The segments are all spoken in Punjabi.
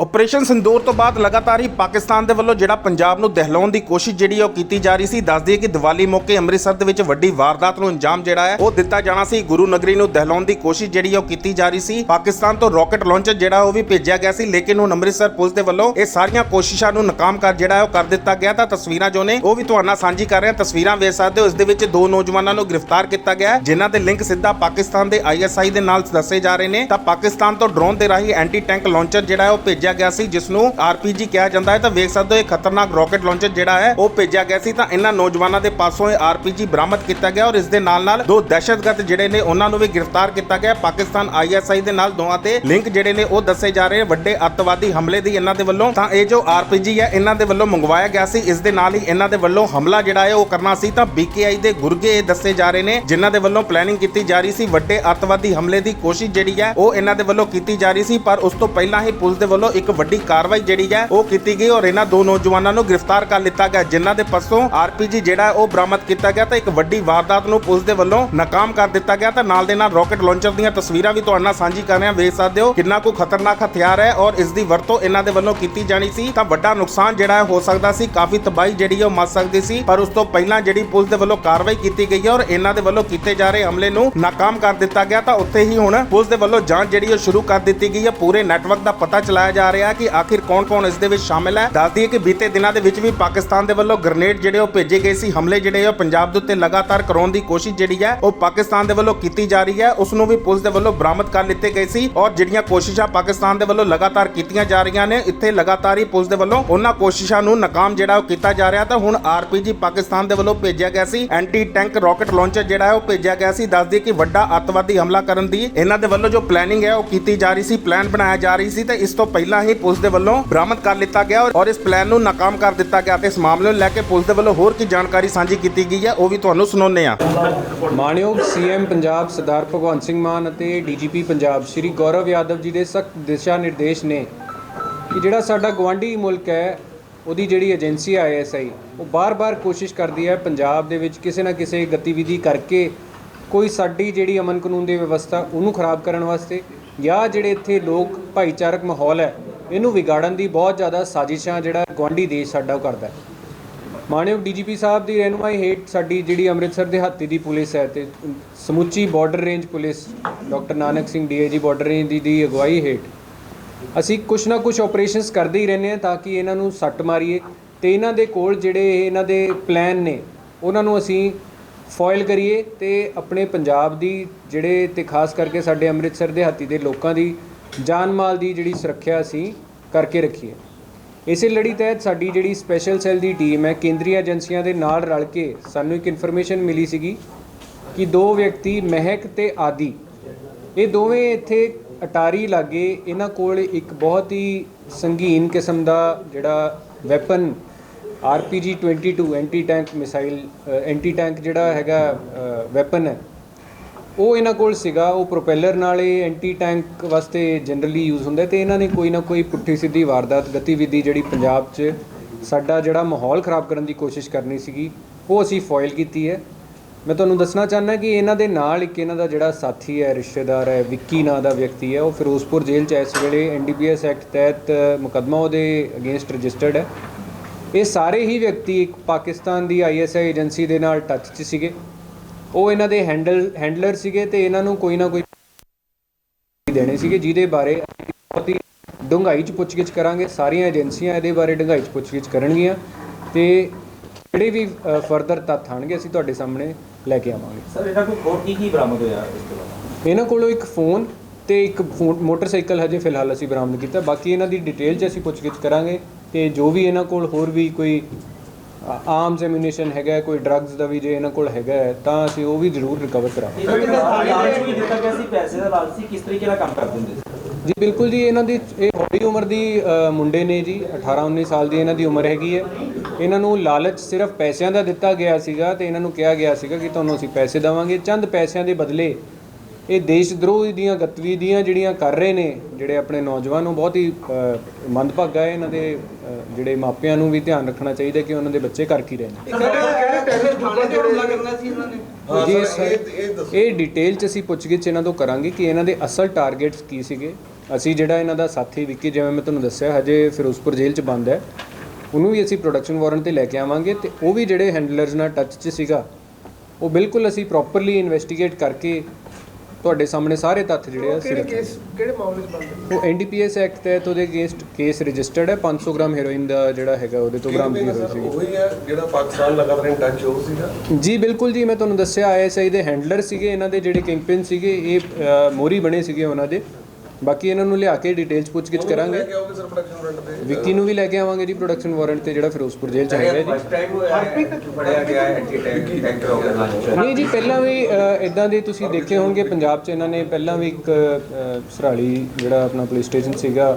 ਆਪਰੇਸ਼ਨ ਸਿੰਦੂਰ ਤੋਂ ਬਾਅਦ ਲਗਾਤਾਰ ਹੀ ਪਾਕਿਸਤਾਨ ਦੇ ਵੱਲੋਂ ਜਿਹੜਾ ਪੰਜਾਬ ਨੂੰ ਦਹਿਲਾਉਣ ਦੀ ਕੋਸ਼ਿਸ਼ ਜਿਹੜੀ ਉਹ ਕੀਤੀ ਜਾ ਰਹੀ ਸੀ, ਦੱਸਦੀ ਹੈ ਕਿ ਦੀਵਾਲੀ ਮੌਕੇ ਅੰਮ੍ਰਿਤਸਰ ਦੇ ਵਿੱਚ ਵੱਡੀ ਵਾਰਦਾਤ ਨੂੰ ਅੰਜਾਮ ਜਿਹੜਾ ਹੈ, ਉਹ ਦਿੱਤਾ ਜਾਣਾ ਸੀ। ਗੁਰੂ ਨਗਰੀ ਨੂੰ ਦਹਿਲਾਉਣ ਦੀ ਕੋਸ਼ਿਸ਼ ਜਿਹੜੀ ਉਹ ਕੀਤੀ ਜਾ ਰਹੀ ਸੀ। ਪਾਕਿਸਤਾਨ ਤੋਂ ਰਾਕਟ ਲਾਂਚਰ ਜਿਹੜਾ ਉਹ ਵੀ ਭੇਜਿਆ ਗਿਆ ਸੀ, ਲੇਕਿਨ ਹੁਣ ਅੰਮ੍ਰਿਤਸਰ ਪੁਲਿਸ ਦੇ ਵੱਲੋਂ ਇਹ ਸਾਰੀਆਂ ਕੋਸ਼ਿਸ਼ਾਂ ਨੂੰ ਨਾਕਾਮ ਕਰ ਜਿਹੜਾ ਉਹ ਕਰ ਦਿੱਤਾ ਗਿਆ। ਤਾਂ ਤਸਵੀਰਾਂ ਜੋ ਨੇ, ਉਹ ਵੀ ਤੁਹਾਡੇ ਨਾਲ ਸਾਂਝੀ ਕਰ ਰਹੇ। ਹਾਂ ਤਸਵੀਰਾਂ ਵੇਖ ਸਕਦੇ ਹੋ, ਇਸ ਦੇ ਵਿੱਚ ਦੋ ਨੌਜਵਾਨਾਂ ਨੂੰ ਗ੍ਰਿਫਤਾਰ ਕੀਤਾ ਗਿਆ ਜਿਨ੍ਹਾਂ ਦੇ ਲਿੰਕ ਸਿੱਧਾ ਪਾਕਿਸਤਾਨ ਦੇ ਆਈਐਸਆਈ ਦੇ ਨਾਲ ਦੱਸੇ ਜਾ ਰਹੇ ਨੇ। ਤਾਂ ਪਾਕਿਸਤਾਨ ਤੋਂ ਡਰੋਨ ਦੇ ਰਾਹੀਂ ਐਂਟੀ ਟੈਂਕ ਲਾਂਚਰ ਜਿਹੜਾ ਉਹ ਭੇਜਿਆ ਗਿਆ ਸੀ ਜਿਸ ਨੂੰ ਆਰਪੀਜੀ ਕਿਹਾ ਜਾਂਦਾ ਹੈ। ਤਾਂ ਵੇਖ ਸਕਦੇ ਹੋ, ਇਹ ਖਤਰਨਾਕ ਰਾਕਟ ਲਾਂਚਰ ਜਿਹੜਾ ਹੈ, ਉਹ ਭੇਜਿਆ ਗਿਆ ਸੀ। ਤਾਂ ਇਹਨਾਂ ਨੌਜਵਾਨਾਂ ਦੇ ਪਾਸੋਂ ਇਹ ਆਰਪੀਜੀ ਬਰਾਮਦ ਕੀਤਾ ਗਿਆ ਔਰ ਇਸ ਦੇ ਨਾਲ ਨਾਲ ਦੋ ਦਹਿਸ਼ਤਗਰਦ ਜਿਹੜੇ ਨੇ, ਉਹਨਾਂ ਨੂੰ ਵੀ ਗ੍ਰਿਫਤਾਰ ਕੀਤਾ ਗਿਆ। ਪਾਕਿਸਤਾਨ ਆਈਐਸਆਈ ਦੇ ਨਾਲ ਦੋਵਾਂ ਤੇ ਲਿੰਕ ਜਿਹੜੇ ਨੇ, ਉਹ ਦੱਸੇ ਜਾ ਰਹੇ ਵੱਡੇ ਅੱਤਵਾਦੀ ਹਮਲੇ ਦੀ ਇਹਨਾਂ ਦੇ ਵੱਲੋਂ। ਤਾਂ ਇਹ ਜੋ ਆਰਪੀਜੀ ਹੈ, ਇਹਨਾਂ ਦੇ ਵੱਲੋਂ ਮੰਗਵਾਇਆ ਗਿਆ ਸੀ। ਇਸ ਦੇ ਨਾਲ ਹੀ ਇਹਨਾਂ ਦੇ ਵੱਲੋਂ ਹਮਲਾ ਜਿਹੜਾ ਹੈ, ਉਹ ਕਰਨਾ ਸੀ। ਤਾਂ ਬੀਕੇਆਈ ਦੇ ਗੁਰਗੇ ਇਹ ਦੱਸੇ ਜਾ ਰਹੇ ਨੇ, ਜਿਨ੍ਹਾਂ ਦੇ ਵੱਲੋਂ ਪਲੈਨਿੰਗ ਕੀਤੀ ਜਾ ਰਹੀ ਸੀ। ਵੱਡੇ ਅੱਤਵਾਦੀ ਹਮਲੇ ਦੀ ਕੋਸ਼ਿਸ਼ ਜਿਹੜੀ ਹੈ, ਉਹ ਇਹਨਾਂ ਦੇ ਵੱਲੋਂ ਕੀਤੀ ਜਾ ਰਹੀ ਸੀ। ਪਰ ਉਸ ਤੋਂ ਪਹਿਲਾਂ ਹੀ ਪੁਲਿਸ ਦੇ ਵੱਲੋਂ ਇੱਕ ਵੱਡੀ ਕਾਰਵਾਈ ਜਿਹੜੀ ਹੈ ਉਹ ਕੀਤੀ ਗਈ ਔਰ ਇਹਨਾਂ ਦੋ ਨੌਜਵਾਨਾਂ ਨੂੰ ਗ੍ਰਿਫਤਾਰ ਕਰ ਲਿੱਤਾ ਗਿਆ। ਜਿਨ੍ਹਾਂ ਦੇ ਪਾਸੋਂ ਆਰਪੀਜੀ ਜਿਹੜਾ ਉਹ ਬਰਾਮਦ ਕੀਤਾ ਗਿਆ ਤਾਂ ਇੱਕ ਵੱਡੀ ਵਾਰਦਾਤ ਨੂੰ ਪੁਲਿਸ ਦੇ ਵੱਲੋਂ ਨਾਕਾਮ ਕਰ ਦਿੱਤਾ ਗਿਆ ਤਾਂ ਨਾਲ ਦੇ ਨਾਲ ਰਾਕਟ ਲਾਂਚਰ ਦੀਆਂ ਤਸਵੀਰਾਂ ਵੀ ਤੁਹਾਡੇ ਨਾਲ ਸਾਂਝੀ ਕਰ ਰਹੇ। ਹਾਂ ਵੇਖ ਸਕਦੇ ਹੋ ਕਿੰਨਾ ਕੁ ਖਤਰਨਾਕ ਹਥਿਆਰ ਹੈ ਔਰ ਇਸ ਦੀ ਵਰਤੋਂ ਇਹਨਾਂ ਦੇ ਵੱਲੋਂ ਕੀਤੀ ਜਾਣੀ ਸੀ। ਤਾਂ ਵੱਡਾ ਨੁਕਸਾਨ ਜਿਹੜਾ ਹੋ ਸਕਦਾ ਸੀ। ਕਾਫੀ ਤਬਾਹੀ ਜਿਹੜੀ ਉਹ ਮਚ ਸਕਦੀ ਸੀ। ਪਰ ਉਸ ਤੋਂ ਪਹਿਲਾਂ ਜਿਹੜੀ ਪੁਲਿਸ ਦੇ ਵੱਲੋਂ ਕਾਰਵਾਈ ਕੀਤੀ ਗਈ ਹੈ ਔਰ ਇਹਨਾਂ ਦੇ ਵੱਲੋਂ ਕੀਤੇ ਜਾ ਰਹੇ ਹਮਲੇ ਨੂੰ ਨਾਕਾਮ ਕਰ ਦਿੱਤਾ ਗਿਆ। ਤਾਂ ਉੱਥੇ ਹੀ ਹੁਣ ਪੁਲਿਸ ਦੇ ਵੱਲੋਂ ਜਾਂਚ ਜਿਹੜੀ ਉਹ ਸ਼ੁਰੂ ਕਰ ਦਿੱਤੀ ਗਈ ਹੈ। ਪੂਰੇ ਨੈਟਵਰਕ ਦਾ ਪਤਾ ਚਲਾਇਆ ਜਾ ਰਿਹਾ ਕਿ ਆਖਿਰ ਕੌਣ-ਕੌਣ ਇਸ ਦੇ ਵਿੱਚ ਸ਼ਾਮਿਲ ਹੈ। ਦੱਸ ਦਈਏ ਕਿ ਬੀਤੇ ਦਿਨਾਂ ਦੇ ਵਿੱਚ ਵੀ ਪਾਕਿਸਤਾਨ ਦੇ ਵੱਲੋਂ ਗ੍ਰਨੇਡ ਜਿਹੜੇ ਉਹ ਭੇਜੇ ਗਏ ਸੀ। ਹਮਲੇ ਜਿਹੜੇ ਉਹ ਪੰਜਾਬ ਦੇ ਉੱਤੇ ਲਗਾਤਾਰ ਕਰਾਉਣ ਦੀ ਕੋਸ਼ਿਸ਼ ਜਿਹੜੀ ਹੈ, ਉਹ ਪਾਕਿਸਤਾਨ ਦੇ ਵੱਲੋਂ ਕੀਤੀ ਜਾ ਰਹੀ ਹੈ। ਉਸ ਨੂੰ ਵੀ ਪੁਲਿਸ ਦੇ ਵੱਲੋਂ ਬਰਾਮਦ ਕਰ ਲਿੱਤੇ ਗਏ ਸੀ ਔਰ ਜਿਹੜੀਆਂ ਕੋਸ਼ਿਸ਼ਾਂ ਪਾਕਿਸਤਾਨ ਦੇ ਵੱਲੋਂ ਲਗਾਤਾਰ ਕੀਤੀਆਂ ਜਾ ਰਹੀਆਂ ਨੇ, ਇੱਥੇ ਲਗਾਤਾਰ ਹੀ ਪੁਲਿਸ ਦੇ ਵੱਲੋਂ ਉਹਨਾਂ ਕੋਸ਼ਿਸ਼ਾਂ ਨੂੰ ਨਾਕਾਮ ਜਿਹੜਾ ਉਹ ਕੀਤਾ ਜਾ ਰਿਹਾ ਤਾਂ ਹੁਣ ਆਰਪੀਜੀ ਪਾਕਿਸਤਾਨ ਦੇ ਵੱਲੋਂ ਭੇਜਿਆ ਗਿਆ ਸੀ। ਐਂਟੀ ਟੈਂਕ ਰਾਕਟ ਲਾਂਚਰ ਜਿਹੜਾ ਹੈ ਉਹ ਭੇਜਿਆ ਗਿਆ ਸੀ। ਦੱਸ ਦਈਏ ਕਿ ਵੱਡਾ ਅੱਤਵਾਦੀ ਹਮਲਾ ਕਰਨ ਦੀ ਇਹਨਾਂ ਦੇ ਵੱਲੋਂ ਜੋ ਪਲੈਨਿੰਗ ਹੈ, ਉਹ ਕੀਤੀ ਜਾ ਰਹੀ ਸੀ। ਪਲਾਨ ਬਣਾਇਆ ਜਾ ਰਹੀ ਸੀ ਤੇ ਇਸ ਤੋਂ ਪਹਿਲਾਂ ਹੀ ਪੁਲਿਸ ਦੇ ਵੱਲੋਂ ਬਰਾਮਦ ਕਰ ਲਿੱਤਾ ਗਿਆ ਔਰ- ਇਸ ਪਲਾਨ ਨੂੰ ਨਾਕਾਮ ਕਰ ਦਿੱਤਾ ਗਿਆ ਤੇ ਇਸ ਮਾਮਲੇ ਨੂੰ ਲੈ ਕੇ ਪੁਲਿਸ ਦੇ ਵੱਲੋਂ ਹੋਰ ਕੀ ਜਾਣਕਾਰੀ ਸਾਂਝੀ ਕੀਤੀ ਗਈ ਹੈ, ਉਹ ਵੀ ਤੁਹਾਨੂੰ ਸੁਣਾਉਂਦੇ ਹਾਂ। ਮਾਨਯੋਗ ਸੀਐਮ ਪੰਜਾਬ ਸਰਦਾਰ ਭਗਵੰਤ ਸਿੰਘ ਮਾਨ ਅਤੇ ਡੀਜੀਪੀ ਪੰਜਾਬ ਸ਼੍ਰੀ ਗੌਰਵ ਯਾਦਵ ਜੀ ਦੇ ਸਖਤ ਦਿਸ਼ਾ ਨਿਰਦੇਸ਼ ਨੇ ਕਿ ਜਿਹੜਾ ਸਾਡਾ ਗਵਾਂਢੀ ਮੁਲਕ ਹੈ, ਉਹਦੀ ਜਿਹੜੀ ਏਜੰਸੀ ਆਈਐਸਆਈ ਉਹ ਬਾਰ-ਬਾਰ ਕੋਸ਼ਿਸ਼ ਕਰਦੀ ਹੈ ਪੰਜਾਬ ਦੇ ਵਿੱਚ ਕਿਸੇ ਨਾ ਕਿਸੇ ਗਤੀਵਿਧੀ ਕਰਕੇ ਕੋਈ ਸਾਡੀ ਜਿਹੜੀ ਅਮਨ ਕਾਨੂੰਨ ਦੀ ਵਿਵਸਥਾ ਉਹਨੂੰ ਖਰਾਬ ਕਰਨ ਵਾਸਤੇ ਜਾਂ ਜਿਹੜੇ ਇੱਥੇ ਲੋਕ ਭਾਈਚਾਰਕ ਮਾਹੌਲ ਹੈ, ਇਹਨੂੰ ਵਿਗਾੜਨ ਦੀ ਬਹੁਤ ਜ਼ਿਆਦਾ ਸਾਜ਼ਿਸ਼ਾਂ ਜਿਹੜਾ ਗਵਾਂਢੀ ਦੇਸ਼ ਸਾਡਾ ਉਹ ਕਰਦਾ ਹੈ। ਮਾਨਯੋਗ ਡੀਜੀਪੀ ਸਾਹਿਬ ਦੀ ਰਹਿਨੁਮਾਈ ਹੇਠ ਸਾਡੀ ਜਿਹੜੀ ਅੰਮ੍ਰਿਤਸਰ ਦਿਹਾਤੀ ਦੀ ਪੁਲਿਸ ਹੈ ਤੇ ਸਮੁੱਚੀ border range police, doctor Nanak Singh DIG border range ਦੀ ਦੀ ਅਗਵਾਈ ਹੇਠ ਅਸੀਂ ਕੁਛ ਨਾ ਕੁਛ ਆਪਰੇਸ਼ਨਸ ਕਰਦੇ ਹੀ ਰਹਿੰਦੇ ਹਾਂ ਤਾਂ ਕਿ ਇਹਨਾਂ ਨੂੰ ਸੱਟ ਮਾਰੀਏ ਤੇ ਇਹਨਾਂ ਦੇ ਕੋਲ ਜਿਹੜੇ ਇਹਨਾਂ ਦੇ ਪਲਾਨ ਨੇ, ਉਹਨਾਂ ਨੂੰ ਅਸੀਂ ਫੋਇਲ ਕਰੀਏ ਤੇ ਆਪਣੇ ਪੰਜਾਬ ਦੀ ਜਿਹੜੇ ਤੇ ਖਾਸ ਕਰਕੇ ਸਾਡੇ ਅੰਮ੍ਰਿਤਸਰ ਦਿਹਾਤੀ ਦੇ ਲੋਕਾਂ ਦੀ ਜਾਨ ਮਾਲ ਦੀ ਜਿਹੜੀ ਸੁਰੱਖਿਆ ਅਸੀਂ ਕਰਕੇ ਰੱਖੀਏ। ਇਸੇ ਲੜੀ ਤਹਿਤ ਸਾਡੀ ਜਿਹੜੀ ਸਪੈਸ਼ਲ ਸੈੱਲ ਦੀ ਟੀਮ ਹੈ, ਕੇਂਦਰੀ ਏਜੰਸੀਆਂ ਦੇ ਨਾਲ ਰਲ ਕੇ ਸਾਨੂੰ ਇੱਕ ਇਨਫੋਰਮੇਸ਼ਨ ਮਿਲੀ ਸੀਗੀ ਕਿ ਦੋ ਵਿਅਕਤੀ ਮਹਿਕ ਤੇ ਆਦੀ, ਇਹ ਦੋਵੇਂ ਇੱਥੇ ਅਟਾਰੀ ਲਾਗੇ ਇਹਨਾਂ ਕੋਲ ਇੱਕ ਬਹੁਤ ਹੀ ਸੰਗੀਨ ਕਿਸਮ ਦਾ ਜਿਹੜਾ weapon RPG 22 anti tank missile anti tank ਜਿਹੜਾ ਹੈਗਾ ਵੈਪਨ ਹੈ, ਉਹ ਇਹਨਾਂ ਕੋਲ ਸੀਗਾ, ਉਹ ਪ੍ਰੋਪੈਲਰ ਨਾਲ ਇਹ ਐਂਟੀ ਟੈਂਕ ਵਾਸਤੇ ਜਨਰਲੀ ਯੂਜ਼ ਹੁੰਦਾ ਹੈ ਤੇ ਇਹਨਾਂ ਨੇ ਕੋਈ ਨਾ ਕੋਈ ਪੁੱਠੀ ਸਿੱਧੀ ਵਾਰਦਾਤ, ਗਤੀਵਿਧੀ ਜਿਹੜੀ ਪੰਜਾਬ 'ਚ ਸਾਡਾ ਜਿਹੜਾ ਮਾਹੌਲ ਖਰਾਬ ਕਰਨ ਦੀ ਕੋਸ਼ਿਸ਼ ਕਰਨੀ ਸੀਗੀ, ਉਹ ਅਸੀਂ ਫੋਇਲ ਕੀਤੀ ਹੈ। ਮੈਂ ਤੁਹਾਨੂੰ ਦੱਸਣਾ ਚਾਹੁੰਦਾ ਕਿ ਇਹਨਾਂ ਦੇ ਨਾਲ ਇੱਕ ਇਹਨਾਂ ਦਾ ਜਿਹੜਾ ਸਾਥੀ ਹੈ, ਰਿਸ਼ਤੇਦਾਰ ਹੈ, ਵਿੱਕੀ ਨਾਂ ਦਾ ਵਿਅਕਤੀ ਹੈ, ਉਹ ਫਿਰੋਜ਼ਪੁਰ ਜੇਲ੍ਹ 'ਚ ਇਸ ਵੇਲੇ ਐਨਡੀਪੀਐਸ ਐਕਟ ਤਹਿਤ ਮੁਕੱਦਮਾ ਉਹਦੇ ਅਗੇਂਸਟ ਰਜਿਸਟਰਡ ਹੈ। ਇਹ ਸਾਰੇ ਹੀ ਵਿਅਕਤੀ ਇੱਕ ਪਾਕਿਸਤਾਨ ਦੀ ਆਈਐਸਆਈ ਏਜੰਸੀ ਦੇ ਨਾਲ ਟੱਚ 'ਚ ਸੀਗੇ। ਉਹ ਇਹਨਾਂ ਦੇ ਹੈਂਡਲ ਹੈਂਡਲਰ ਸੀਗੇ ਤੇ ਇਹਨਾਂ ਨੂੰ ਕੋਈ ਨਾ ਕੋਈ ਦੇਣੇ ਸੀਗੇ ਜਿਹਦੇ ਬਾਰੇ ਬਹੁਤ ਹੀ ਡੂੰਘਾਈ 'ਚ ਪੁੱਛਗਿੱਛ ਕਰਾਂਗੇ। ਸਾਰੀਆਂ ਏਜੰਸੀਆਂ ਇਹਦੇ ਬਾਰੇ ਡੂੰਘਾਈ 'ਚ ਪੁੱਛਗਿੱਛ ਕਰਨਗੀਆਂ ਤੇ ਜਿਹੜੇ ਵੀ ਫਰਦਰ ਤੱਥ ਆਣਗੇ ਅਸੀਂ ਤੁਹਾਡੇ ਸਾਹਮਣੇ ਲੈ ਕੇ ਆਵਾਂਗੇ। ਸਰ ਇਹਨਾਂ ਕੋਲ ਹੋਰ ਕੀ ਕੀ ਬਰਾਮਦ ਹੋਇਆ ਇਸ ਤੋਂ ਬਾਅਦ ਇਹਨਾਂ ਕੋਲੋਂ ਇੱਕ ਫੋਨ ਤੇ ਇੱਕ ਮੋਟਰਸਾਈਕਲ ਹਜੇ ਫਿਲਹਾਲ ਅਸੀਂ ਬਰਾਮਦ ਕੀਤਾ। ਬਾਕੀ ਇਹਨਾਂ ਦੀ ਡਿਟੇਲ 'ਚ ਅਸੀਂ ਪੁੱਛਗਿੱਛ ਕਰਾਂਗੇ। ਤੇ ਜੋ ਵੀ ਇਹਨਾਂ ਕੋਲ ਹੋਰ ਵੀ ਕੋਈ ਆਰਮਸ ਐਮੂਨੀਸ਼ਨ ਹੈਗਾ ਕੋਈ ਡਰੱਗਸ ਦਾ ਵੀ ਜੇ ਇਹਨਾਂ ਕੋਲ ਹੈਗਾ ਤਾਂ ਅਸੀਂ ਉਹ ਵੀ ਜ਼ਰੂਰ ਰਿਕਵਰ ਕਰਾਂਗੇ ਜੀ ਬਿਲਕੁਲ ਜੀ ਇਹਨਾਂ ਦੀ ਇਹ ਹੌਲੀ ਉਮਰ ਦੀ ਮੁੰਡੇ ਨੇ ਜੀ 18 19 ਸਾਲ ਦੀ ਇਹਨਾਂ ਦੀ ਉਮਰ ਹੈਗੀ ਹੈ। ਇਹਨਾਂ ਨੂੰ ਲਾਲਚ ਸਿਰਫ ਪੈਸਿਆਂ ਦਾ ਦਿੱਤਾ ਗਿਆ ਸੀਗਾ ਤੇ ਇਹਨਾਂ ਨੂੰ ਕਿਹਾ ਗਿਆ ਸੀਗਾ ਕਿ ਤੁਹਾਨੂੰ ਅਸੀਂ ਪੈਸੇ ਦੇਵਾਂਗੇ। ਚੰਦ ਪੈਸਿਆਂ ਦੇ ਬਦਲੇ ਇਹ ਦੇਸ਼ ਦਰੋਹ ਦੀਆਂ ਗਤੀਵਿਧੀਆਂ ਜਿਹੜੀਆਂ ਕਰ ਰਹੇ ਨੇ ਜਿਹੜੇ ਆਪਣੇ ਨੌਜਵਾਨ ਨੂੰ ਬਹੁਤ ਹੀ ਮੰਦਭਾਗਾ ਹੈ ਇਹਨਾਂ ਦੇ ਜਿਹੜੇ ਮਾਪਿਆਂ ਨੂੰ ਵੀ ਧਿਆਨ ਰੱਖਣਾ ਚਾਹੀਦਾ ਕਿ ਉਹਨਾਂ ਦੇ ਬੱਚੇ ਕਰ ਕੀ ਰਹੇ ਨੇ। ਜੀ ਇਹ ਡਿਟੇਲ ਚ ਅਸੀਂ ਪੁੱਛਗਿੱਛ ਇਹਨਾਂ ਤੋਂ ਕਰਾਂਗੇ ਕਿ ਇਹਨਾਂ ਦੇ ਅਸਲ ਟਾਰਗੇਟਸ ਕੀ ਸੀਗੇ। ਅਸੀਂ ਜਿਹੜਾ ਇਹਨਾਂ ਦਾ ਸਾਥੀ ਵਿੱਕੀ ਜਿਵੇਂ ਮੈਂ ਤੁਹਾਨੂੰ ਦੱਸਿਆ ਹਜੇ ਫਿਰੋਜ਼ਪੁਰ ਜੇਲ੍ਹ 'ਚ ਬੰਦ ਹੈ। ਉਹਨੂੰ ਵੀ ਅਸੀਂ ਪ੍ਰੋਡਕਸ਼ਨ ਵਾਰੰਟ ਤੇ ਲੈ ਕੇ ਆਵਾਂਗੇ ਤੇ ਉਹ ਵੀ ਜਿਹੜੇ ਹੈਂਡਲਰਸ ਨਾਲ ਟੱਚ 'ਚ ਸੀਗਾ ਉਹ ਬਿਲਕੁਲ ਅਸੀਂ ਪ੍ਰੋਪਰਲੀ ਇਨਵੈਸਟੀਗੇਟ ਕਰਕੇ ਤੁਹਾਡੇ ਸਾਹਮਣੇ ਸਾਰੇ ਤੱਥ ਜਿਹੜੇ ਆ ਕਿਹੜੇ। ਕੇਸ ਕਿਹੜੇ ਮਾਮਲੇ 'ਚ ਬੰਦ ਉਹ ਐਨਡੀਪੀਐਸ ਐਕਟ ਤਹਿਤ ਉਹਦੇ ਅਗੇਂਸਟ ਕੇਸ ਰਜਿਸਟਰਡ ਹੈ। 500 ਗ੍ਰਾਮ ਹੈਰੋਇਨ ਦਾ ਜਿਹੜਾ ਹੈਗਾ ਉਹਦੇ ਤੋਂ ਬਰਾਮਦਗੀ ਹੋਈ ਸੀ ਉਹੀ ਹੈ ਜਿਹੜਾ ਪਾਕਿਸਤਾਨ ਲਗਾਤਾਰ ਇਨ ਟੱਚ ਹੋ ਸੀਗਾ। ਜੀ ਬਿਲਕੁਲ ਜੀ ਮੈਂ ਤੁਹਾਨੂੰ ਦੱਸਿਆ ਆਈਐਸਆਈ ਦੇ ਹੈਂਡਲਰ ਸੀਗੇ ਇਹਨਾਂ ਦੇ ਜਿਹੜੇ ਕਿੰਗਪਿਨ ਸੀਗੇ ਇਹ ਅ, ਮੋਹਰੀ ਬਣੇ ਸੀਗੇ ਉਹਨਾਂ ਦੇ। ਬਾਕੀ ਇਹਨਾਂ ਨੂੰ ਲਿਆ ਕੇ ਡਿਟੇਲਸ ਪੁੱਛਗਿੱਛ ਕਰਾਂਗੇ। ਸਰ ਪ੍ਰੋਡਕਸ਼ਨ ਤੇ? ਵਿੱਕੀ ਨੂੰ ਵੀ ਲੈ ਕੇ ਆਵਾਂਗੇ ਜੀ ਪ੍ਰੋਡਕਸ਼ਨ ਵਾਰੰਟ ਤੇ ਜਿਹੜਾ ਫਿਰੋਜ਼ਪੁਰ ਜੇਲ੍ਹ ਚ ਹੈਗਾ ਜੀ। ਟਾਈਮ ਹੋਇਆ ਹੈ। ਫੜਿਆ ਗਿਆ ਹੈ ਐਂਟੀ ਟੈਂਕ ਟੈਂਕਰ ਹੋ ਗਿਆ। ਨਹੀਂ ਜੀ ਪਹਿਲਾਂ ਵੀ ਇਦਾਂ ਦੇ ਤੁਸੀਂ ਦੇਖੇ ਹੋਣਗੇ ਪੰਜਾਬ 'ਚ ਇਹਨਾਂ ਨੇ ਪਹਿਲਾਂ ਵੀ ਇੱਕ ਸਰਾਲੀ ਜਿਹੜਾ ਆਪਣਾ ਪੁਲਿਸ ਸਟੇਸ਼ਨ ਸੀਗਾ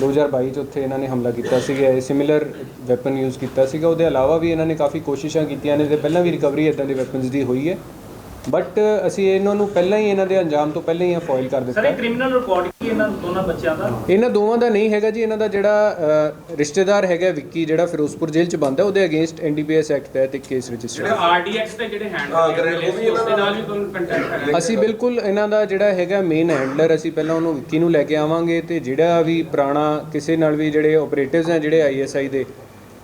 2022 ਚ ਉੱਥੇ ਇਹਨਾਂ ਨੇ ਹਮਲਾ ਕੀਤਾ ਸੀਗਾ ਇਹ ਸਿਮਿਲਰ ਵੈਪਨ ਯੂਜ਼ ਕੀਤਾ ਸੀਗਾ। ਉਹਦੇ ਇਲਾਵਾ ਵੀ ਇਹਨਾਂ ਨੇ ਕਾਫੀ ਕੋਸ਼ਿਸ਼ਾਂ ਕੀਤੀਆਂ ਨੇ ਤੇ ਪਹਿਲਾਂ ਵੀ ਰਿਕਵਰੀ ਇਦਾਂ ਦੇ ਵੈਪਨਸ ਦੀ ਹੋਈ ਹੈ। ਬਟ ਅਸੀਂ ਇਹਨਾਂ ਨੂੰ ਪਹਿਲਾਂ ਹੀ ਇਹਨਾਂ ਦੇ ਅੰਜਾਮ ਤੋਂ ਪਹਿਲਾਂ ਹੀ ਫੋਇਲ ਕਰ ਦਿੱਤਾ ਸਰ ਇਹ। ਕ੍ਰਿਮੀਨਲ ਰਿਕਾਰਡ ਕੀ ਇਹਨਾਂ ਦੋਨਾਂ ਬੱਚਿਆਂ ਦਾ? ਇਹਨਾਂ ਦੋਵਾਂ ਦਾ ਨਹੀਂ ਹੈਗਾ ਜੀ ਇਹਨਾਂ ਦਾ ਜਿਹੜਾ ਅ, ਰਿਸ਼ਤੇਦਾਰ ਹੈਗਾ ਵਿੱਕੀ ਜਿਹੜਾ ਫਿਰੋਜ਼ਪੁਰ ਜੇਲ੍ਹ ਚ ਬੰਦ ਹੈ ਉਹਦੇ ਅਗੇਂਸਟ ਐਨਡੀਪੀਐਸ ਐਕਟ ਤਹਿਤ ਇੱਕ ਕੇਸ ਰਜਿਸਟਰ ਹੈ ਆਰਡੀਐਕਸ ਤੇ ਜਿਹੜੇ ਹੈਂਡ ਹਾਂ, ਗ੍ਰੈਂਡ ਉਹ ਵੀ ਇਹਨਾਂ ਉਸ ਦੇ ਨਾਲ ਵੀ ਕੋਈ ਕੰਟੈਕਟ ਹੈ ਅਸੀਂ ਬਿਲਕੁਲ ਇਹਨਾਂ ਦਾ ਜਿਹੜਾ ਹੈਗਾ ਮੇਨ ਹੈਂਡਲਰ ਅਸੀਂ ਪਹਿਲਾਂ ਉਹਨੂੰ ਵਿੱਕੀ ਨੂੰ ਲੈ ਕੇ ਆਵਾਂਗੇ ਤੇ ਜਿਹੜਾ ਵੀ ਪੁਰਾਣਾ ਕਿਸੇ ਨਾਲ ਵੀ ਜਿਹੜੇ ਆਪਰੇਟਿਵਸ ਆ ਜਿਹੜੇ ਆਈਐਸਆਈ ਦੇ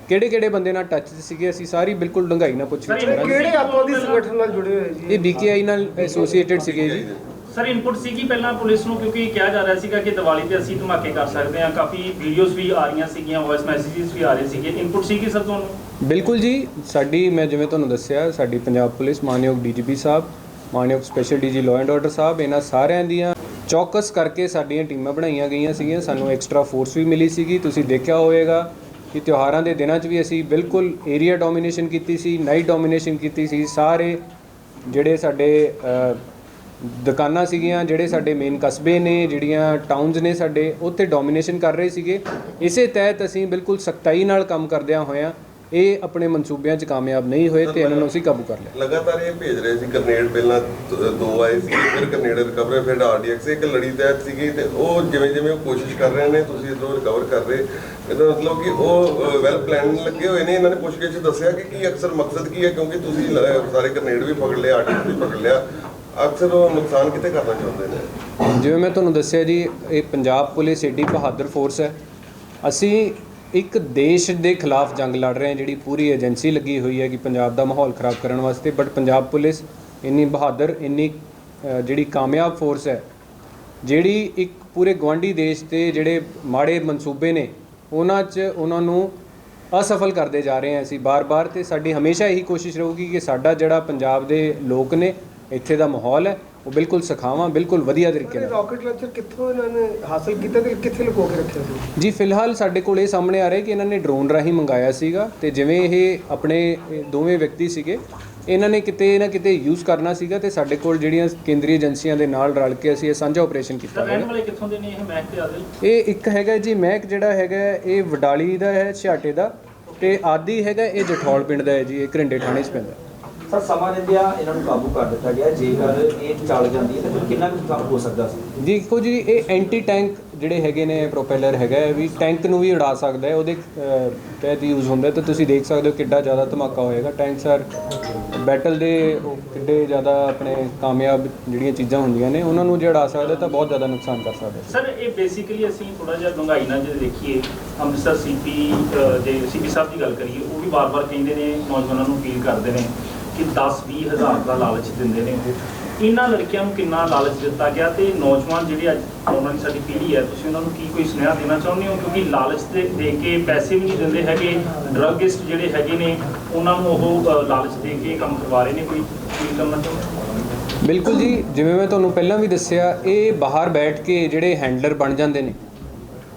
ਕਿਹੜੇ ਕਿਹੜੇ ਬੰਦੇ ਨਾਲ ਟੱਚ ਸੀਗੇ? ਅਸੀਂ ਸਾਰੀ ਬਿਲਕੁਲ ਡੰਗਾਈ ਨਾਲ ਪੁੱਛ ਕਰਾਂਗੇ। ਕਿਹੜੇ ਆਪੋਦੀ ਸੰਗਠਨ ਨਾਲ ਜੁੜੇ ਹੋਏ ਜੀ ਇਹ ਬੀਕੇਆਈ ਨਾਲ ਐਸੋਸੀਏਟਡ ਸੀਗੇ ਜੀ। ਸਰ ਇਨਪੁਟ ਸੀ ਕਿ ਪਹਿਲਾਂ ਪੁਲਿਸ ਨੂੰ ਕਿਉਂਕਿ ਕਿਹਾ ਜਾ ਰਿਹਾ ਸੀਗਾ ਕਿ ਦੀਵਾਲੀ ਤੇ ਅਸੀਂ ਧਮਾਕੇ ਕਰ ਸਕਦੇ ਹਾਂ। ਕਾਫੀ ਵੀਡੀਓਜ਼ ਵੀ ਆ ਰਹੀਆਂ ਸੀਗੀਆਂ ਵੌਇਸ ਮੈਸੇजेस ਵੀ ਆ ਰਹੇ ਸੀਗੇ। ਇਨਪੁਟ ਸੀ ਕਿ ਸਰ ਤੁਹਾਨੂੰ? ਬਿਲਕੁਲ ਜੀ। ਸਾਡੀ ਮੈਂ ਜਿਵੇਂ ਤੁਹਾਨੂੰ ਦੱਸਿਆ ਸਾਡੀ ਪੰਜਾਬ ਪੁਲਿਸ ਮਾਨਯੋਗ ਡੀਜੀਪੀ ਸਾਹਿਬ ਮਾਨਯੋਗ special DG law and order sahib ਇਹਨਾਂ ਸਾਰਿਆਂ ਦੀਆਂ ਚੌਕਸ ਕਰਕੇ ਸਾਡੀਆਂ ਟੀਮਾਂ ਬਣਾਈਆਂ ਗਈਆਂ ਸੀਗੀਆਂ। ਸਾਨੂੰ ਐਕਸਟਰਾ ਫੋਰਸ ਵੀ ਮਿਲੀ ਸੀਗੀ। ਤੁਸੀਂ ਦੇਖਿਆ ਹੋਵੇਗਾ ਕਿ ਤਿਉਹਾਰਾਂ ਦੇ ਦਿਨਾਂ 'ਚ ਵੀ ਅਸੀਂ ਬਿਲਕੁਲ ਏਰੀਆ ਡੋਮੀਨੇਸ਼ਨ ਕੀਤੀ ਸੀ ਨਾਈਟ ਡੋਮੀਨੇਸ਼ਨ ਕੀਤੀ ਸੀ। ਸਾਰੇ ਜਿਹੜੇ ਸਾਡੇ ਦੁਕਾਨਾਂ ਸੀਗੀਆਂ, ਜਿਹੜੇ ਸਾਡੇ ਮੇਨ ਕਸਬੇ ਨੇ, ਜਿਹੜੀਆਂ ਟਾਊਨਸ ਨੇ ਸਾਡੇ, ਉੱਥੇ ਡੋਮੀਨੇਸ਼ਨ ਕਰ ਰਹੇ ਸੀਗੇ। ਇਸੇ ਤਹਿਤ ਅਸੀਂ ਬਿਲਕੁਲ ਸਖਤਾਈ ਨਾਲ ਕੰਮ ਕਰਦਿਆਂ ਹੋਇਆਂ ਇਹ ਆਪਣੇ ਮਨਸੂਬਿਆਂ 'ਚ ਕਾਮਯਾਬ ਨਹੀਂ ਹੋਏ ਤੇ ਇਹਨਾਂ ਨੂੰ ਅਸੀਂ ਕਾਬੂ ਕਰ ਲਿਆ। ਲਗਾਤਾਰ ਇਹ ਭੇਜ ਰਹੇ ਸੀ ਗ੍ਰਨੇਡ ਪਹਿਲਾਂ ਦ- ਆਏ ਸੀ ਫਿਰ ਗ੍ਰਨੇਡ ਰਿਕਵਰ ਫਿਰ ਆਰਡੀਐਕਸ ਇੱਕ ਲੜੀ ਤਹਿਤ ਸੀਗੀ ਤੇ ਉਹ ਜਿਵੇਂ ਜਿਵੇਂ ਉਹ ਕੋਸ਼ਿਸ਼ ਕਰ ਰਹੇ ਨੇ ਤੁਸੀਂ ਇਧਰੋਂ ਰਿਕਵਰ ਕਰ ਰਹੇ। ਇਹਦਾ ਮਤਲਬ ਕਿ ਉਹ ਵੈਲ ਪਲਾਨ ਲੱਗੇ ਹੋਏ ਨੇ ਇਹਨਾਂ ਨੇ ਪੁੱਛਗਿੱਛ 'ਚ ਦੱਸਿਆ ਕਿ ਕੀ ਅਕਸਰ ਮਕਸਦ ਕੀ ਹੈ ਕਿਉਂਕਿ ਤੁਸੀਂ ਸਾਰੇ ਗ੍ਰਨੇਡ ਵੀ ਪਕੜ ਲਿਆ ਆਰਡੀਐਕਸ ਵੀ ਪਕੜ ਲਿਆ। ਅਕਸਰ ਉਹ ਨੁਕਸਾਨ ਕਿਤੇ ਕਰਨਾ ਚਾਹੁੰਦੇ ਨੇ? ਜਿਵੇਂ ਮੈਂ ਤੁਹਾਨੂੰ ਦੱਸਿਆ ਜੀ ਇਹ ਪੰਜਾਬ ਪੁਲਿਸ ਏਡੀ ਬਹਾਦਰ ਫੋਰਸ ਹੈ। ਅਸੀਂ ਇੱਕ ਦੇਸ਼ ਦੇ ਖਿਲਾਫ ਜੰਗ ਲੜ ਰਹੇ ਹਾਂ, ਜਿਹੜੀ ਪੂਰੀ ਏਜੰਸੀ ਲੱਗੀ ਹੋਈ ਹੈ ਕਿ ਪੰਜਾਬ ਦਾ ਮਾਹੌਲ ਖਰਾਬ ਕਰਨ ਵਾਸਤੇ ਬਟ ਪੰਜਾਬ ਪੁਲਿਸ ਇੰਨੀ ਬਹਾਦਰ, ਇੰਨੀ ਜਿਹੜੀ ਕਾਮਯਾਬ ਫੋਰਸ ਹੈ, ਜਿਹੜੀ ਇੱਕ ਪੂਰੇ ਗਵਾਂਢੀ ਦੇਸ਼ ਤੇ ਜਿਹੜੇ ਮਾੜੇ ਮਨਸੂਬੇ ਨੇ, ਉਹਨਾਂ 'ਚ ਉਹਨਾਂ ਨੂੰ ਅਸਫਲ ਕਰਦੇ ਜਾ ਰਹੇ ਹਾਂ ਅਸੀਂ ਬਾਰ-ਬਾਰ, ਤੇ ਸਾਡੀ ਹਮੇਸ਼ਾ ਇਹੀ ਕੋਸ਼ਿਸ਼ ਰਹੂਗੀ ਕਿ ਸਾਡਾ ਜਿਹੜਾ ਪੰਜਾਬ ਦੇ ਲੋਕ ਨੇ, ਇੱਥੇ ਦਾ ਮਾਹੌਲ ਹੈ ਉਹ ਬਿਲਕੁਲ ਸਖਾਵਾਂ ਬਿਲਕੁਲ ਵਧੀਆ ਤਰੀਕੇ ਨਾਲ। ਰਾਕਟ ਲਾਂਚਰ ਕਿੱਥੋਂ ਇਹਨਾਂ ਨੇ ਹਾਸਲ ਕੀਤਾ ਤੇ ਕਿੱਥੇ ਲੁਕੋ ਕੇ ਰੱਖਿਆ ਸੀ? ਜੀ ਫਿਲਹਾਲ ਸਾਡੇ ਕੋਲ ਇਹ ਸਾਹਮਣੇ ਆ ਰਿਹਾ ਕਿ ਇਹਨਾਂ ਨੇ ਡਰੋਨ ਰਾਹੀਂ ਮੰਗਾਇਆ ਸੀਗਾ ਤੇ ਜਿਵੇਂ ਇਹ ਆਪਣੇ ਦੋਵੇਂ ਵਿਅਕਤੀ ਸੀਗੇ ਇਹਨਾਂ ਨੇ ਕਿਤੇ ਨਾ ਕਿਤੇ ਯੂਜ਼ ਕਰਨਾ ਸੀਗਾ ਤੇ ਸਾਡੇ ਕੋਲ ਜਿਹੜੀਆਂ ਕੇਂਦਰੀ ਏਜੰਸੀਆਂ ਦੇ ਨਾਲ ਰਲ ਕੇ ਅਸੀਂ ਇਹ ਸਾਂਝਾ ਆਪਰੇਸ਼ਨ ਕੀਤਾ ਹੈ ਵਾਲੇ ਕਿੱਥੋਂ ਦੇ ਨੇ ਇਹ ਮਹਿਕ ਤੇ ਆਦਿਲ ਇਹ ਇੱਕ ਹੈਗਾ ਜੀ ਮਹਿਕ ਜਿਹੜਾ ਹੈਗਾ ਇਹ ਵਡਾਲੀ ਦਾ ਹੈ ਛਿਆਟੇ ਦਾ ਤੇ ਆਦੀ ਹੈਗਾ ਇਹ ਜਠੌਲ ਪਿੰਡ ਦਾ ਹੈ ਜੀ ਇਹ ਘਰਿੰਡੇ ਥਾਣੇ 'ਚ ਪੈਂਦਾ। ਸਰ ਸਮਾਂ ਰਹਿੰਦਿਆਂ ਇਹਨਾਂ ਨੂੰ ਕਾਬੂ ਕਰ ਦਿੱਤਾ ਗਿਆ। ਜੇਕਰ ਇਹ ਚੱਲ ਜਾਂਦੀ ਹੈ ਤਾਂ ਫਿਰ ਕਿੰਨਾ ਕੁ ਨੁਕਸਾਨ ਹੋ ਸਕਦਾ ਸੀ? ਜੀ ਦੇਖੋ ਜੀ ਇਹ ਐਂਟੀ ਟੈਂਕ ਜਿਹੜੇ ਹੈਗੇ ਨੇ ਪ੍ਰੋਪੈਲਰ ਹੈਗਾ ਇਹ ਵੀ ਟੈਂਕ ਨੂੰ ਵੀ ਉਡਾ ਸਕਦਾ ਹੈ। ਉਹਦੇ ਤਹਿਤ ਯੂਜ਼ ਹੁੰਦਾ ਤਾਂ ਤੁਸੀਂ ਦੇਖ ਸਕਦੇ ਹੋ ਕਿੱਡਾ ਜ਼ਿਆਦਾ ਧਮਾਕਾ ਹੋਏਗਾ। ਟੈਂਕ ਸਰ ਬੈਟਲ ਦੇ ਕਿੱਡੇ ਜ਼ਿਆਦਾ ਆਪਣੇ ਕਾਮਯਾਬ ਜਿਹੜੀਆਂ ਚੀਜ਼ਾਂ ਹੁੰਦੀਆਂ ਨੇ ਉਹਨਾਂ ਨੂੰ ਜੇ ਉਡਾ ਸਕਦਾ ਤਾਂ ਬਹੁਤ ਜ਼ਿਆਦਾ ਨੁਕਸਾਨ ਕਰ ਸਕਦਾ ਹੈ। ਸਰ ਇਹ ਬੇਸਿਕਲੀ ਅਸੀਂ ਥੋੜਾ ਜਿਹਾ ਡੂੰਘਾਈ ਨਾਲ ਜੇ ਦੇਖੀਏ ਅੰਮ੍ਰਿਤਸਰ ਸੀਪੀ ਜੇ ਸੀਪੀ ਸਾਹਿਬ ਦੀ ਗੱਲ ਕਰੀਏ ਉਹ ਵੀ ਬਾਰ-ਬਾਰ ਕਹਿੰਦੇ ਨੇ ਨੌਜਵਾਨਾਂ ਨੂੰ ਅਪੀਲ ਕਰਦੇ ਨੇ ਕਿ 10-20 ਹਜ਼ਾਰ ਦਾ ਲਾਲਚ ਦਿੰਦੇ ਨੇ ਉਹ। ਇਹਨਾਂ ਲੜਕੀਆਂ ਨੂੰ ਕਿੰਨਾ ਲਾਲਚ ਦਿੱਤਾ ਗਿਆ ਤੇ ਨੌਜਵਾਨ ਜਿਹੜੇ ਅੱਜ ਆਉਣ ਵਾਲੀ ਸਾਡੀ ਪੀੜ੍ਹੀ ਹੈ, ਤੁਸੀਂ ਉਹਨਾਂ ਨੂੰ ਕੀ ਕੋਈ ਸੁਨੇਹਾ ਦੇਣਾ ਚਾਹੁੰਦੇ ਹੋ? ਕਿਉਂਕਿ ਲਾਲਚ ਦੇ ਦੇ ਕੇ ਪੈਸੇ ਵੀ ਨਹੀਂ ਦਿੰਦੇ ਹੈਗੇ ਡਰੱਗਿਸਟ ਜਿਹੜੇ ਹੈਗੇ ਨੇ, ਉਹਨਾਂ ਨੂੰ ਉਹ ਲਾਲਚ ਦੇ ਕੇ ਕੰਮ ਕਰਵਾ ਰਹੇ ਨੇ ਕੋਈ ਕੀ ਕਰਨਾ ਚਾਹੁੰਦੇ ਬਿਲਕੁਲ ਜੀ, ਜਿਵੇਂ ਮੈਂ ਤੁਹਾਨੂੰ ਪਹਿਲਾਂ ਵੀ ਦੱਸਿਆ, ਇਹ ਬਾਹਰ ਬੈਠ ਕੇ ਜਿਹੜੇ ਹੈਂਡਲਰ ਬਣ ਜਾਂਦੇ ਨੇ,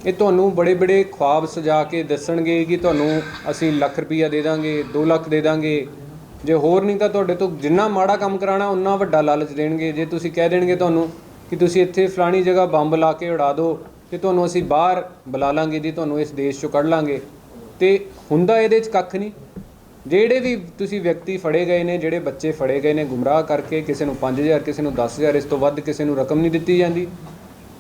ਇਹ ਤੁਹਾਨੂੰ ਬੜੇ ਬੜੇ ਖੁਆਬ ਸਜਾ ਕੇ ਦੱਸਣਗੇ ਕਿ ਤੁਹਾਨੂੰ ਅਸੀਂ ਲੱਖ ਰੁਪਈਆ ਦੇ ਦਾਂਗੇ 2 ਲੱਖ ਦੇ ਦਾਂਗੇ। ਜੇ ਹੋਰ ਨਹੀਂ ਤਾਂ ਤੁਹਾਡੇ ਤੋਂ ਜਿੰਨਾ ਮਾੜਾ ਕੰਮ ਕਰਾਣਾ ਉਨਾ ਵੱਡਾ ਲਾਲਚ ਦੇਣਗੇ। ਜੇ ਤੁਸੀਂ ਕਹਿ ਦੇਣਗੇ ਤੁਹਾਨੂੰ ਕਿ ਤੁਸੀਂ ਇੱਥੇ ਫਲਾਣੀ ਜਗ੍ਹਾ ਬੰਬ ਲਾ ਕੇ ਉਡਾ ਦਿਓ, ਤੇ ਤੁਹਾਨੂੰ ਅਸੀਂ ਬਾਹਰ ਬੁਲਾ ਲਾਂਗੇ ਜੀ, ਤੁਹਾਨੂੰ ਇਸ ਦੇਸ਼ ਚੋਂ ਕੱਢ ਲਾਂਗੇ। ਤੇ ਹੁੰਦਾ ਇਹਦੇ 'ਚ ਕੱਖ ਨਹੀਂ। ਜਿਹੜੇ ਵੀ ਤੁਸੀਂ ਵਿਅਕਤੀ ਫੜੇ ਗਏ ਨੇ, ਜਿਹੜੇ ਬੱਚੇ ਫੜੇ ਗਏ ਨੇ ਗੁੰਮਰਾਹ ਕਰਕੇ, ਕਿਸੇ ਨੂੰ 5000 ਕਿਸੇ ਨੂੰ 10000 ਇਸ ਤੋਂ ਵੱਧ ਕਿਸੇ ਨੂੰ ਰਕਮ ਨਹੀਂ ਦਿੱਤੀ ਜਾਂਦੀ,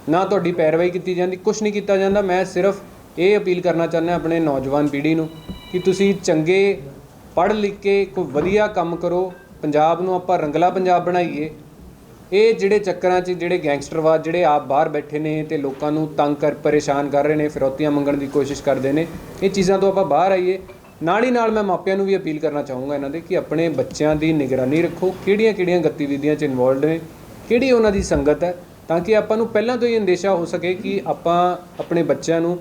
ਨਾ ਤੁਹਾਡੀ ਪੈਰਵਾਈ ਕੀਤੀ ਜਾਂਦੀ ਕੁਝ ਨਹੀਂ ਕੀਤਾ ਜਾਂਦਾ। ਮੈਂ ਸਿਰਫ ਇਹ ਅਪੀਲ ਕਰਨਾ ਚਾਹੁੰਦਾ ਆਪਣੇ ਨੌਜਵਾਨ ਪੀੜ੍ਹੀ ਨੂੰ ਕਿ ਤੁਸੀਂ ਚੰਗੇ ਪੜ੍ਹ ਲਿਖ ਕੇ ਕੋਈ ਵਧੀਆ ਕੰਮ ਕਰੋ, ਪੰਜਾਬ ਨੂੰ ਆਪਾਂ ਰੰਗਲਾ ਪੰਜਾਬ ਬਣਾਈਏ। ਇਹ ਜਿਹੜੇ ਚੱਕਰਾਂ 'ਚ ਜਿਹੜੇ ਗੈਂਗਸਟਰਵਾਦ ਜਿਹੜੇ ਆਪ ਬਾਹਰ ਬੈਠੇ ਨੇ ਤੇ ਲੋਕਾਂ ਨੂੰ ਤੰਗ ਕਰ, ਪਰੇਸ਼ਾਨ ਕਰ ਰਹੇ ਨੇ, ਫਿਰੌਤੀਆਂ ਮੰਗਣ ਦੀ ਕੋਸ਼ਿਸ਼ ਕਰਦੇ ਨੇ, ਇਹ ਚੀਜ਼ਾਂ ਤੋਂ ਆਪਾਂ ਬਾਹਰ ਆਈਏ। ਨਾਲ ਹੀ ਨਾਲ ਮੈਂ ਮਾਪਿਆਂ ਨੂੰ ਵੀ ਅਪੀਲ ਕਰਨਾ ਚਾਹੂੰਗਾ ਇਹਨਾਂ ਦੇ ਕਿ ਆਪਣੇ ਬੱਚਿਆਂ ਦੀ ਨਿਗਰਾਨੀ ਰੱਖੋ, ਕਿਹੜੀਆਂ-ਕਿਹੜੀਆਂ ਗਤੀਵਿਧੀਆਂ 'ਚ ਇਨਵੋਲਡ ਨੇ, ਕਿਹੜੀ ਉਹਨਾਂ ਦੀ ਸੰਗਤ ਹੈ, ਤਾਂ ਕਿ ਆਪਾਂ ਨੂੰ ਪਹਿਲਾਂ ਤੋਂ ਹੀ ਅੰਦੇਸ਼ਾ ਹੋ ਸਕੇ ਕਿ ਆਪਾਂ ਆਪਣੇ ਬੱਚਿਆਂ ਨੂੰ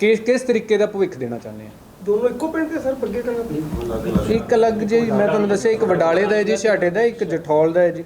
ਕਿਸ ਕਿਸ ਤਰੀਕੇ ਦਾ ਭਵਿੱਖ ਦੇਣਾ ਚਾਹੁੰਦੇ ਹਾਂ। ਦੋਨੋਂ ਇੱਕੋ ਪਿੰਡ ਦੇ ਸਰ, ਬੱਗੇ ਕਲਾਂ ਦੇ ਇੱਕ ਅਲੱਗ ਜੀ ਮੈਂ ਤੁਹਾਨੂੰ ਦੱਸਿਆ, ਇੱਕ ਵਡਾਲੇ ਦਾ ਹੈ ਜੀ ਛਾਟੇ ਦਾ ਇੱਕ ਜਠੌਲ ਦਾ ਹੈ ਜੀ।